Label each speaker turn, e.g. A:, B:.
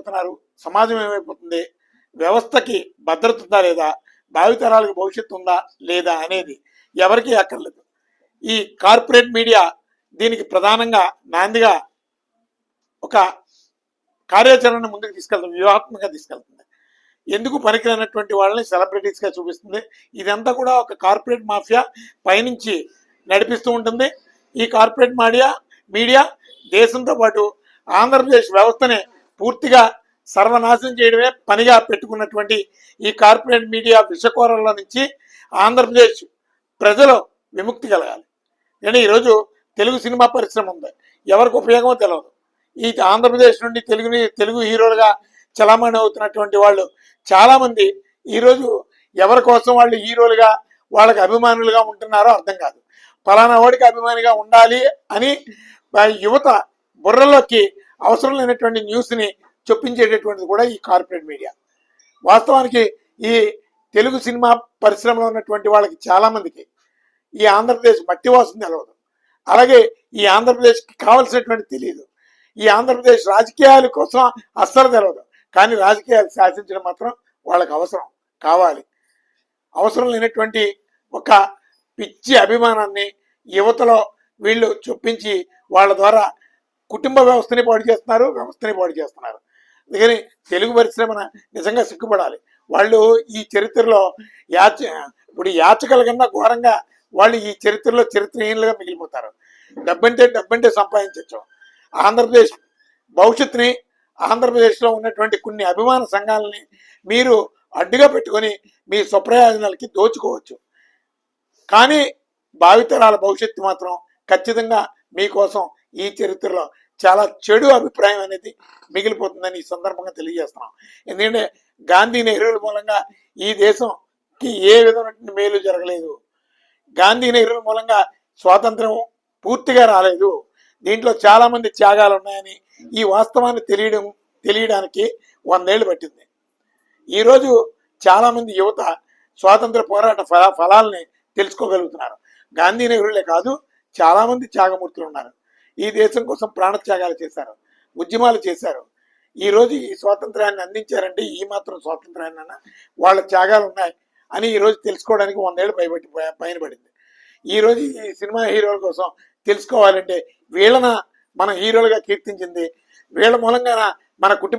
A: పోతున్నారు సమాజం ఏమైపోతుంది? వ్యవస్థకి భద్రత ఉందా లేదా? భావితరాలకు భవిష్యత్తు ఉందా లేదా అనేది ఎవరికీ అక్కర్లేదు. ఈ కార్పొరేట్ మీడియా దీనికి ప్రధానంగా నాందిగా ఒక కార్యాచరణ ముందుకు తీసుకెళ్తుంది వ్యూహాత్మకంగా తీసుకెళ్తుంది. ఎందుకు పనికిరానటువంటి వాళ్ళని సెలబ్రిటీస్గా చూపిస్తుంది? ఇదంతా కూడా ఒక కార్పొరేట్ మాఫియా పైనుంచి నడిపిస్తూ ఉంటుంది. ఈ కార్పొరేట్ మీడియా మీడియా దేశంతో పాటు ఆంధ్రప్రదేశ్ వ్యవస్థని పూర్తిగా సర్వనాశనం చేయడమే పనిగా పెట్టుకున్నటువంటి ఈ కార్పొరేట్ మీడియా విషకోరంలో నుంచి ఆంధ్రప్రదేశ్ ప్రజలు విముక్తి కలగాలి. కానీ ఈరోజు తెలుగు సినిమా పరిశ్రమ ఉంది. ఎవరికి ఉపయోగమో తెలియదు ఈ ఆంధ్రప్రదేశ్ నుండి తెలుగుని తెలుగు హీరోలుగా చలామణి అవుతున్నటువంటి వాళ్ళు చాలామంది ఈరోజు ఎవరి కోసం వాళ్ళు హీరోలుగా వాళ్ళకి అభిమానులుగా ఉంటున్నారో అర్థం కాదు. ఫలానా వాడికి అభిమానిగా ఉండాలి అని యువత బుర్రలోకి అవసరం లేనటువంటి న్యూస్ని చొప్పించేటటువంటిది కూడా ఈ కార్పొరేట్ మీడియా. వాస్తవానికి ఈ తెలుగు సినిమా పరిశ్రమలో ఉన్నటువంటి వాళ్ళకి చాలామందికి ఈ ఆంధ్రప్రదేశ్ మట్టి వాసన తెలవదు. అలాగే ఈ ఆంధ్రప్రదేశ్కి కావలసినటువంటి తెలియదు ఈ ఆంధ్రప్రదేశ్ రాజకీయాల కోసం అస్సలు తెలవదు. కానీ రాజకీయాలు శాసించడం మాత్రం వాళ్ళకి అవసరం కావాలి. అవసరం లేనటువంటి ఒక పిచ్చి అభిమానాన్ని యువతలో వీళ్ళు చొప్పించి వాళ్ళ ద్వారా కుటుంబ వ్యవస్థని పాడు చేస్తున్నారు వ్యవస్థని పాడు చేస్తున్నారు. అందుకని తెలుగు పరిశ్రమన నిజంగా సిగ్గుపడాలి. వాళ్ళు ఈ చరిత్రలో యాచ ఇప్పుడు యాచకల కన్నా ఘోరంగా వాళ్ళు ఈ చరిత్రలో చరిత్రహీనులుగా మిగిలిపోతారు. డబ్బంటే డబ్బంటే సంపాదించవచ్చు ఆంధ్రప్రదేశ్ భవిష్యత్తుని ఆంధ్రప్రదేశ్లో ఉన్నటువంటి కొన్ని అభిమాన సంఘాలని మీరు అడ్డుగా పెట్టుకొని మీ స్వప్రయోజనాలకి దోచుకోవచ్చు. కానీ భావితరాల భవిష్యత్తు మాత్రం ఖచ్చితంగా మీకోసం ఈ చరిత్రలో చాలా చెడు అభిప్రాయం అనేది మిగిలిపోతుందని ఈ సందర్భంగా తెలియజేస్తున్నాం. ఎందుకంటే గాంధీ నెహ్రూల మూలంగా ఈ దేశంకి ఏ విధమైనటువంటి మేలు జరగలేదు. గాంధీ నెహ్రూల మూలంగా స్వాతంత్రం పూర్తిగా రాలేదు. దీంట్లో చాలా మంది త్యాగాలు ఉన్నాయని ఈ వాస్తవాన్ని తెలియడం తెలియడానికి వందేళ్ళు పట్టింది. ఈరోజు చాలా మంది యువత స్వాతంత్ర పోరాట ఫల ఫలాల్ని తెలుసుకోగలుగుతున్నారు. గాంధీ నెహ్రూలే కాదు చాలా మంది త్యాగమూర్తులు ఉన్నారు. ఈ దేశం కోసం ప్రాణత్యాగాలు చేశారు ఉద్యమాలు చేశారు. ఈరోజు ఈ స్వాతంత్రాన్ని అందించారంటే ఈ మాత్రం స్వాతంత్రాన్ని అన్న వాళ్ళ త్యాగాలు ఉన్నాయి అని ఈ రోజు తెలుసుకోవడానికి వందేళ్ళు పైబట్టి పైన పడింది ఈ రోజు ఈ సినిమా హీరోల కోసం తెలుసుకోవాలంటే వీళ్ళన మన హీరోలుగా కీర్తించింది? వీళ్ళ మూలంగా మన కుటుంబ